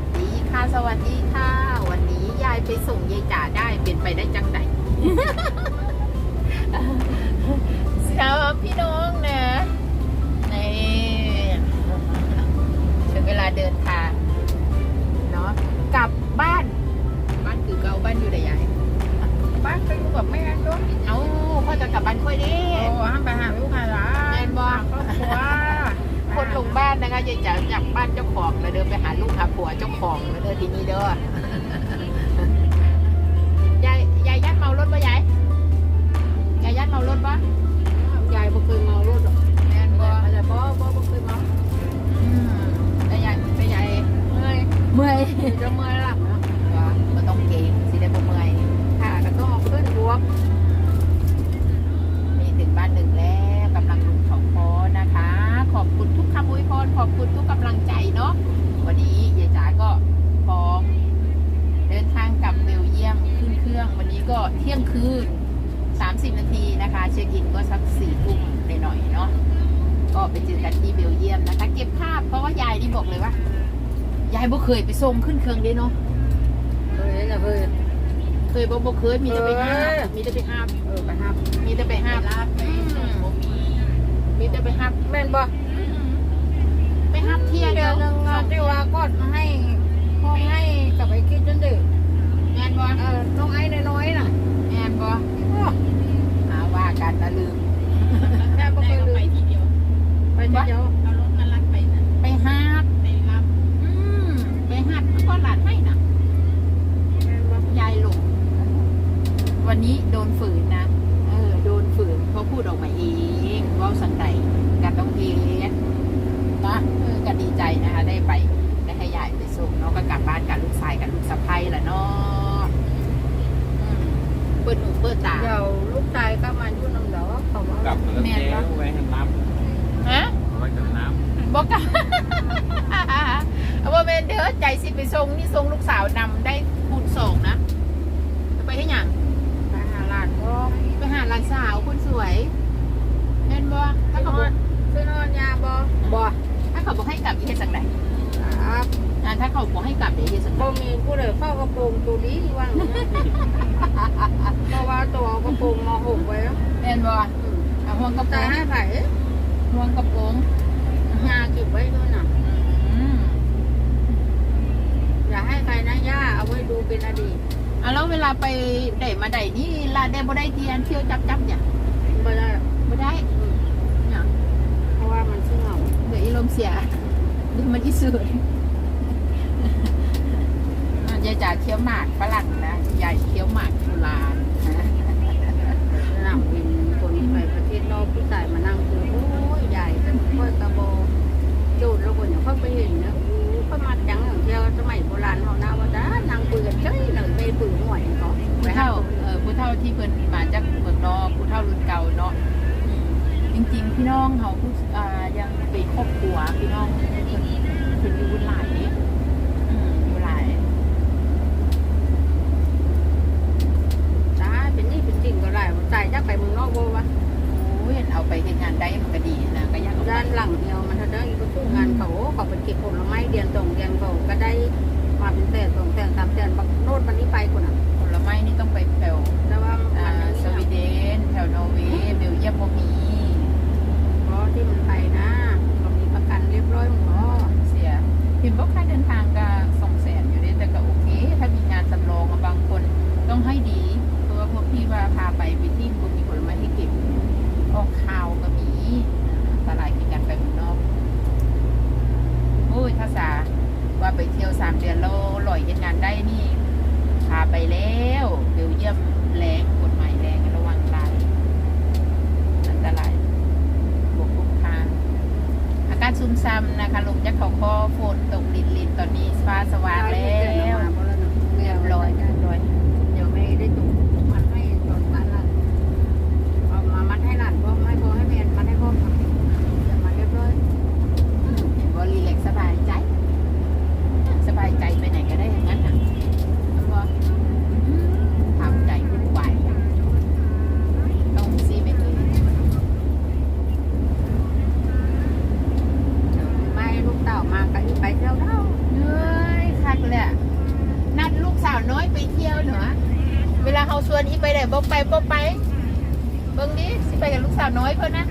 สดีค่ะสวัสดีค่ะ วันนี้ยายไปส่งยายจ๋าได้เป็นไปได้จังไดสาวพี่น้องนะในถึงเวลาเดินทางเนาะกลับบ้าน บ้านคือเก่าบ้านอยู่ไหนยายบ้านไปอยู่กับแม่ด้วยเอ้าพ่อจะกลับบ้านค่อยดิโอ้ห้ามไปหาลูกหาหลานแม่นบ่ครอบครัวคนล งบ้านนะคะยายจ๋าจากบ้านเจ้าของแล้วเดินไปหาลูกหาผัวเจ้าของแล้วเดินทีนี้เด้อยายยายยัดเมารถปะยายยายยัดเมารถปะยายบ่เคยเมารถหรอกแม่นบ่อะไรบ่บ่บ่เคยเมาอืมแต่ยายแต่ยายเมื่อยเมื่อยจะเมื่อยหลับนะ ก็ต้องเก่งสิได้บ่เมื่อย ขาก็ต้องเอาขึ้นบวก มีถึงบ้านหนึ่งแล้วกำลังลุงของพอนะคะ ขอบคุณทุกคำอวยพรขอบคุณทุกกำลังใจเนาะวันนี้ยายจ๋าก็พร้อม เดินทางกลับเบลเยียมขึ้นเครื่อง วันนี้ก็เที่ยงคืน 30 นาทีนะคะ เช็คอินก็สักสี่ทุ่มหน่อยๆเนาะก็ไปเจอกันที่เบลเยียมนะคะ เก็บภาพเพราะว่ายายนี่บอกเลยว่ายายบ่เคยไปส่งขึ้นเครื่องเด้เนาะเคยนะเคยเคยบ่บ่เคยมีแต่ไปห้ามเออมีแต่ไปห้ามเออไปห้ามมีแต่ไปห้ามมีแต่ไปห้ามแม่นบ่ไปห้ามเที่ยเดืเดีอยวนหนึงอะที่ว่าก็ให้พ่อให้กับไอ้คิดจนดึก แมนบอ เออน้องไอ้น้อยๆน่ะ แมนบอ โอ้ หาว่ากันนะลืม แม่บ่เคยลืม ไปทีเดียว ไปเดียว เอารถมาลัดไปนะไปห้ามไปรับอืมไปห้ามก็หลานให้นะ แม่นบ่ ยายหลงวันนี้โดนฝืนนะเออโดนฝืนเขาพูดออกมาเองเว่าสันใดกันต้องเทสนะเออก็ดีใจนะคะ ได้ไปได้ให้ยายไปส่งเนาะก็กลับบ้านกับลูกชายกับลูกสะใภ้แหละเนาะอืมเปิดหูเปิดตา เดี๋ยวลูกชายก็มาอยู่นำดอกเขาว่าก ลับมาแล้ว แม่น แก้ ปะ วไว้ให้น้ ฮะำเอาไว้กับน้ บอกกัน เอาว่าเมนเด้อใจ สิไปส่งนี่ส่งลูกสาวนำได้คูณสองนะจะไปให้หยังไปหาหลานพ่อไปหาหลานสาวคนสวยแม่นบ่ถ้าซื้อเขานบออนกซื้อนอนยาบ่บ่ถ้าเขาบอกให้กลับอีเฮ็ดสังใดครับอ่าถ้าเขาบอกให้กลับเดี๋ยวเฮ็ดสังใดบ่มีผู้ใดเฝ้ากระโปรงตัวนี้ว่างเพราะว่าตัวเอากระโปรงมาห่มไว้แล้วแม่นบ่เอาห่วงกระโปรแต่งให้ไผห่วงกระโปรงยาเก็บไว้ด้วยน่ะอืม อย่าให้ใครนะย่าเอาไว้ดูเป็นอดีตอะแล้วเวลาไปได้มาได้นี่ลาได้บ่ได้เทียนเที่ยวจับจับเนี่ยบ่ได้บ่ได้เนี่ยเพราะว่ามันชื่อเหงาเดี๋ยวอีลมเสียเดี๋ยวมันที่สุดยายจ๋าเคี้ยวหมากฝรั่งนะยายเคี้ยวหมากโบราณนะสนามบินคนไปประเทศนอกผู้ชายมานั่งคือโอ้ยใหญ่จังค่อยกระโบโดดแล้วคนอย่างเขาไปเห็นนะโอ้เขา มาจังอย่างเที่ยวสมัยโบราณเขานะว่าจ้านั่งคุยกันเฉยหนึ่งไปปืนหวยเขาผู้เฒ่าเออผู้เฒ่าที่เพิ่นมาจากเมืองนอกผู้เฒ่ารุ่นเก่าเนาะอืมจริงๆพี่น้องเขาผู้อ่ายังเป็นครอบครัวพี่น้องเพิ่นเพิ่นอยู่หลายอืมอยู่หลาย ตายเป็นนี่เป็นจริงก็ได้ว่าตายจักไปเมืองนอกบ่วะ โอ้ยเอาไปเฮ็ดงานได้มันก็ดีนะก็อยัง ด้านหลังเดียวมันเท่านั้นอีกสู้งานเขาเขาไปเก็บผลไม้เดือนสองเดือนเขาก็ได้มาเป็นแสนสองแสนสามแสนบักโนดวันนี้ไปคนอะ ผลไม้นี่ต้องไปแถว แต่ว่า อ่า มัน สวีเดนแถวนอร์เวย์เบลเยียมบ่มี เพราะที่มันไปนะเขามีประกันเรียบร้อยหมด อ๋อเสียเห็นบอกค่าเดินทางก็สองแสนอยู่เด้แต่ก็โอเค ถ้ามีงานสำรองอะบางคนต้องให้ดี เพราะว่าพวกพี่ว่าพาไปไปที่บุมีผลไม้ที่เก็บออกข่าวก็มีอันตรายคือการไปเมืองนอกโอ้ยถ้าสาว่า ไปเที่ยวสามเดือนแล้วลอยเห็นงานได้นี่พาไปแล้วเบลเยียมแรงกฎหมายแรงระวังตายอันตรายบวกคุกคานอากาศซุ่มซ่ำนะคะลงจากเขาคอฝนตกลินลินๆตอนนี้ฟ้าสว่างแล้วเรียบร้อยเรียบร้อย เดี๋ยวไม่ได้จุกมันให้ตอนนั้นละเอามามัดให้หลานพ่อให้พ่อให้แม่มัดให้พ่อทำเดี๋ยวมาเรียบร้อย เห็นว่ารีแลกซ์สบายใจ สบายใจไปไหนก็ได้อย่างนั้นนะแล้วก็ทำใจวุ่นวายต้องซีไปเลย ไม่ลูกเต่ามาก็อีไปเที่ยวเท่า เหนื่อยคัน เนาะเวลาเขาชวนอีไปไหนบ่ไปบ่ไปเบิ่งดิสิไปกับลูกสาวน้อยเพิ่นนะ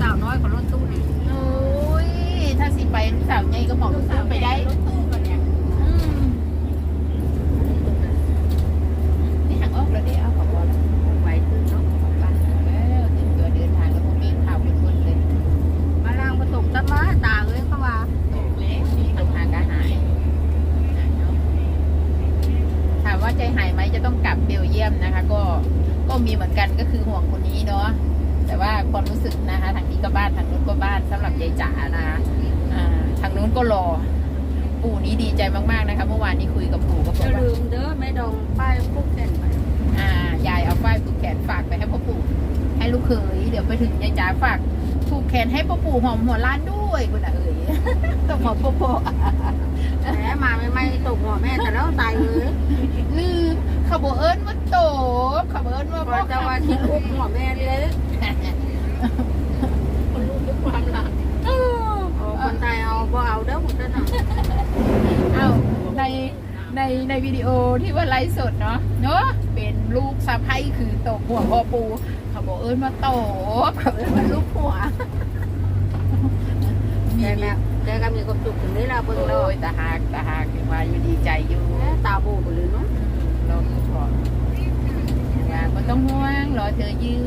สาวน้อยของรถตู้นี่โอ้ยถ้าสิไปลูกสาวใหญ่ก็บอกลูกสาวไปได้ รถตู้กันเนี่ย อืมนี่หักออกแล้วเดี๋ยวเอาของบอล ไหวขึ้นเนาะ แล้วถึงตัวเดินทางแล้วพวกมีข่าวเป็นคนเลย มาล่างผสมตะมาตาเอ้ยเข้ามา ตกแล้วนี่ตกหากระหายถามว่าใจหายไหมจะต้องกลับเบลเยียมนะคะ ก็ก็มีเหมือนกันก็คือห่วงคนนี้เนาะแต่ว่าความรู้สึกนะคะ ทางนี้ก็บ้านทางนู้นก็บ้านสำหรับยายจ๋านะคะอ่าทางนู้นก็รอ ปู่นี้ดี ใจมากๆนะคะเมื่อวานนี้คุยกับปู่ก็บจะอกว่าลืมเด้อแม่ดองป้ายพวกเด่นไปอ่ายายเอาฝ้ายผูกแขนฝากไปให้พ่อปู่ให้ลูกเขยเดี๋ยวไปถึงยายจ๋าฝากผูกแขนให้พ่อปู่หอมหัวล้านด้วยคุณอะเอ๋ย ต้องหอมพ่อพ่อแหมมาไม่ไม่ตกหัวแม่แต่แล้วตายเลยลืมขบเอิญว่าโตขบเอิญว่าพพ่ออจะว่าคิดอุบหัวแม่เลยคนรู้ด้วยความรัก คนไทยเอาบ่เอาเด้อหมดแล้วนะ เอ้าใน ในในวิดีโอที่ว่าไลฟ์สดเนาะเนาะเป็นลูกสะใภ้คือตกหัวพ่อปู่เขาบอกเอิญมาโตเขาเอิญมาลูกหัวแกแม่แกก็มีความสุขถึงนี้ละเบิ่งโอ้แล้วยตาหากตาหากยังว่าอยู่ดีใจอยู่ ตาโบไปเลยเนาะเราก็พอว่าก็ต้องห่วงรอเธอยื้อ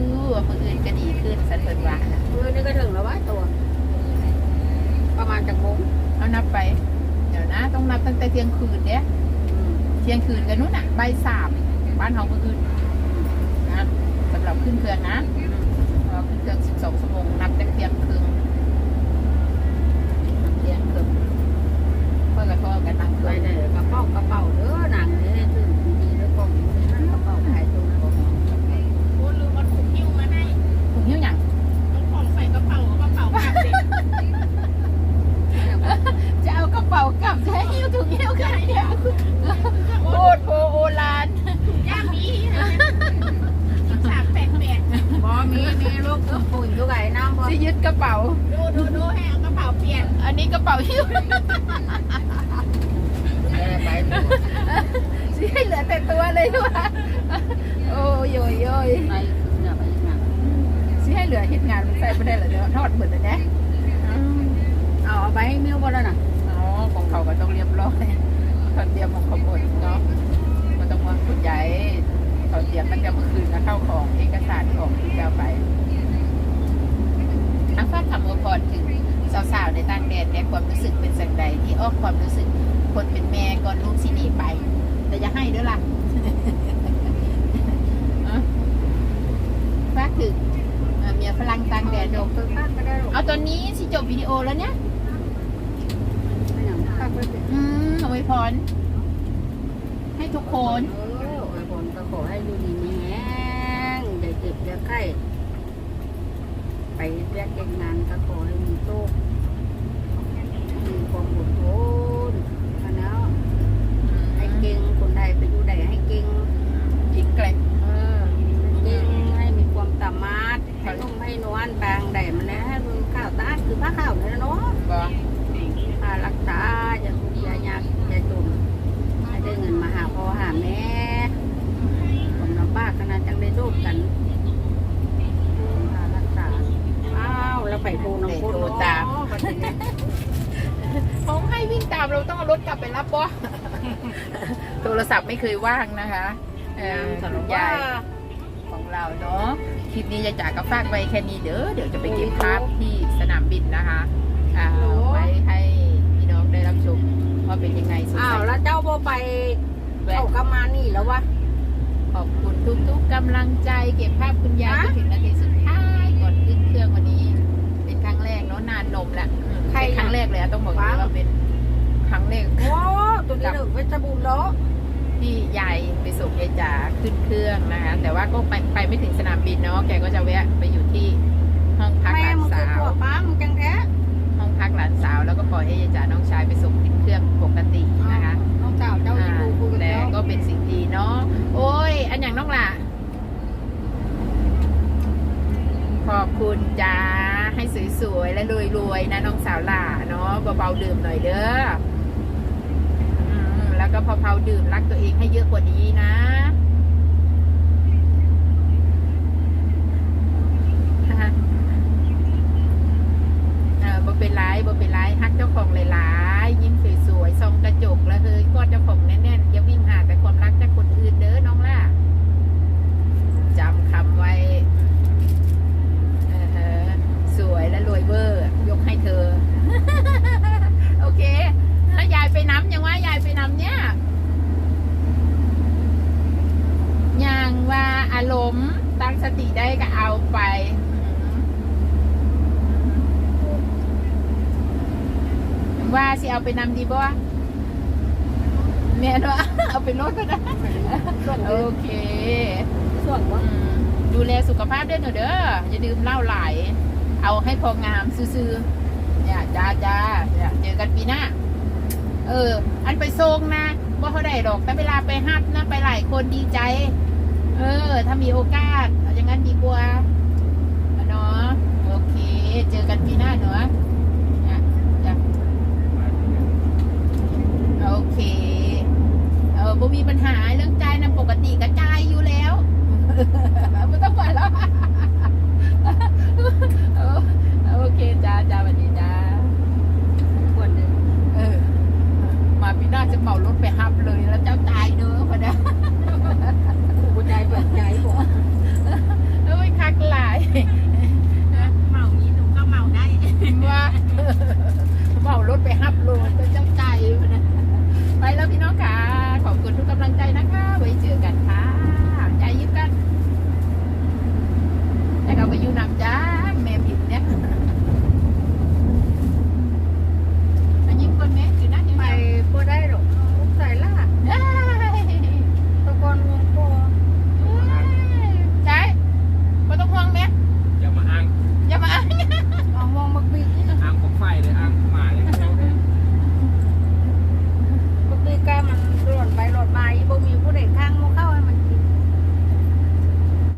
มืออื่นก็ดีขึ้นสันเปิดว่านะเออนี่ก็ถึงแล้ววะตัว ประมาณจากโมงเอานับไป เดี๋ยวนะ ต้องนับตั้งแต่เที่ยงคืนเนี้ยเที่ยงคืนกันนู้นอะใบสามบ้านเขาก็คือนะสำหรับขึ้นเครื่องนะขึ้นเครื่องสิบสองชั่วโมงนับตั้งเที่ยงคืนนับเที่ยงคืนเพื่อกระทอกันนั่งเค ไป รื่อง ไหนกระเป๋ากระเป๋าเด้อหนังนี่ถึงดีๆแล้วก็นั่นกระเป๋าขายตรงกระเป๋า โอ้ลืมเอาถุงหิ้วมาให้ ถุงหิ้วหยัง เอาของใส่กระเป๋ากระเป๋ากลับเด็ก จะเอากระเป๋ากลับจะให้หิ้วถุงหิ้วกันเนี่ยโคตรโพโอลาน ย่างนี้สามแปดแปด บ่มีมีลูกปุ่นอยู่ไก่น้ำบ่จะยึดกระเป๋า ดูดูดูให้เอากระเป๋าเปลี่ยนอันนี้กระเป๋าหิ้วแกไปสิให้เหลือแต่ตัวเลยว่ะโอ้ยโยยโยยไปเนี่ยไปยังไงสิให้เหลือเห็ดงานมันใส่ไม่ได้เหรอเดี๋ยวทอดเหมือนเลยนะเอาเอาไปให้มิ้วบ่แล้วน่ะอ๋อของเขาก็ต้องเรียบร้อยเขาเตรียมของเขาหมดเนาะก็ต้องวางคุณใหญ่เขาเตรียมตั้งแต่เมื่อคืนนะเข้าของเอกสารของที่จะเอาไป อังฟ้าคำอวยพรถึงสาวๆในต่างแดนในความรู้สึกเป็นสิ่งใดที่ออกความรู้สึกคนเป็นแม่ก่อนลูกสิหนีไป แต่อย่าให้ด้วยล่ะอะฝากถึงเอ่อเมียฝรั่งต่างแดนเดี๋ยวคือข้างก็ได้หรอกเอาตอนนี้สิจบวิดีโอแล้วเนี่ยไม่อย่างข้างก็ได้อืมอวยพรให้ทุกคนเอออวยพรก็ขอให้ดูดีมีแห้งอย่าเจ็บอย่าไข้ ไปเรียกเก่งงานก็ขอให้มีโชคมีความอดทนกันแล้ว ให้เก่งคนไทยไปอยู่ใดให้เก่ง หญิงแกร่ง เออเก่งให้มีความสามารถให้นุ่มให้นวลแปลงใดมันแล้วให้มึงข้าวตาคือผ้าข้าวนี่นะเนาะ บ่ ค่ารักษาอย่าทุกข์อย่ายากอย่าจนให้ได้เงินมาหาพ่อหาแม่ผมลำบากขนาดจังได้โดดกันค่ารักษาอ้าวแล้วไปโทรน้องคนเนะประเทศนี้ เขาให้วิ่งตามเราต้องเอารถกลับไปรับบ่ โทรศัพท์ไม่เคยว่างนะคะเออสรุคุปณว่ายายของเราเนาะคลิปนี้จะจากกับฝากไว้แค่นี้เด้อเดี๋ยวจะไปเก็บภาพที่สนามบินนะคะอ่าไว้ให้พี่น้องได้รับชมว่าเป็นยังไงสดอ้าใสวแล้วเจ้าโบไปเข้ากำมานี่แล้ววะขอบคุณทุกๆกำลังใจ เก็บภาพคุณยายจนถึงนาทีสุดท้ายก่อนขึ้นเครื่องวันนี้ เป็นครั้งแรกเนาะนานนมละอืมเป็นครั้งแรกเลยอะต้องบอกเลยว่าเป็น ครั้งแรกโอ้ตัวนี้หนึ่งเพชรบูรณ์เนาะที่ยายไปส่งยายจ๋าขึ้นเครื่องนะคะ แต่ว่าก็ไปไปไม่ถึงสนามบินเนาะแกก็จะแวะไปอยู่ที่ห้องพักหแม่ลานมึงคืสาอวตัวป้ามึงจังแท้ห้องพักหลานสาวแล้วก็ปล่อยให้ยายจ๋าน้องชายไปส่งขึ้นเครื่องปกตินะคะน้องสาวเจ้าที่ดูคุยกันแต่แล้วก็เป็นสิ่งดีเนาะโอ้ย อันอย่างน้องล่ะขอบคุณจ้าให้สวยๆและรวยๆนะน้องสาวหล่าเนาะเบาๆดื่มหน่อยเด้ออืม แล้วแล้วก็เขาๆดื่มรักตัวเองให้เยอะกว่านี้นะเออบ่เป็นไรบ่เป็นไรฮักเจ้าของหลายๆยิ้มสวยๆทรงกระจกแล้วเฮ้ยกอดเจ้าของแน่นๆอย่าวิ่งหาแต่ความรักจากคนอื่นเด้อน้องล่ะจำคำไว้เออฮะสวยและรวยเวอร์ ยกให้เธอ โอเค แล้วยายไปน้ำยังว่ายายไปน้ำเนี่ยอย่างว่าอารมณ์ ตั้งสติได้ก็เอาไปอืมว่าสิเอาไปนำดีบ่เมียนว่าเอาไปรถก็ได้โอเคส่วนว่าอืมดูแลสุขภาพด้วยหนูเด้ออย่าดื่มเหล้าหลายเอาให้พองามซื่อๆเนี่ยจ้าจ้าเนี่ยเจอกันปีหน้าเออ อันไปทรงนะว่าเขาได้ดอกแต่เวลาไปฮับนะไปหลายคนดีใจ เออ ถ้ามีโอกาสเอาอย่า งนั้นดีกว่าเนาะโอเค เจอกันปีหน้าเนาะ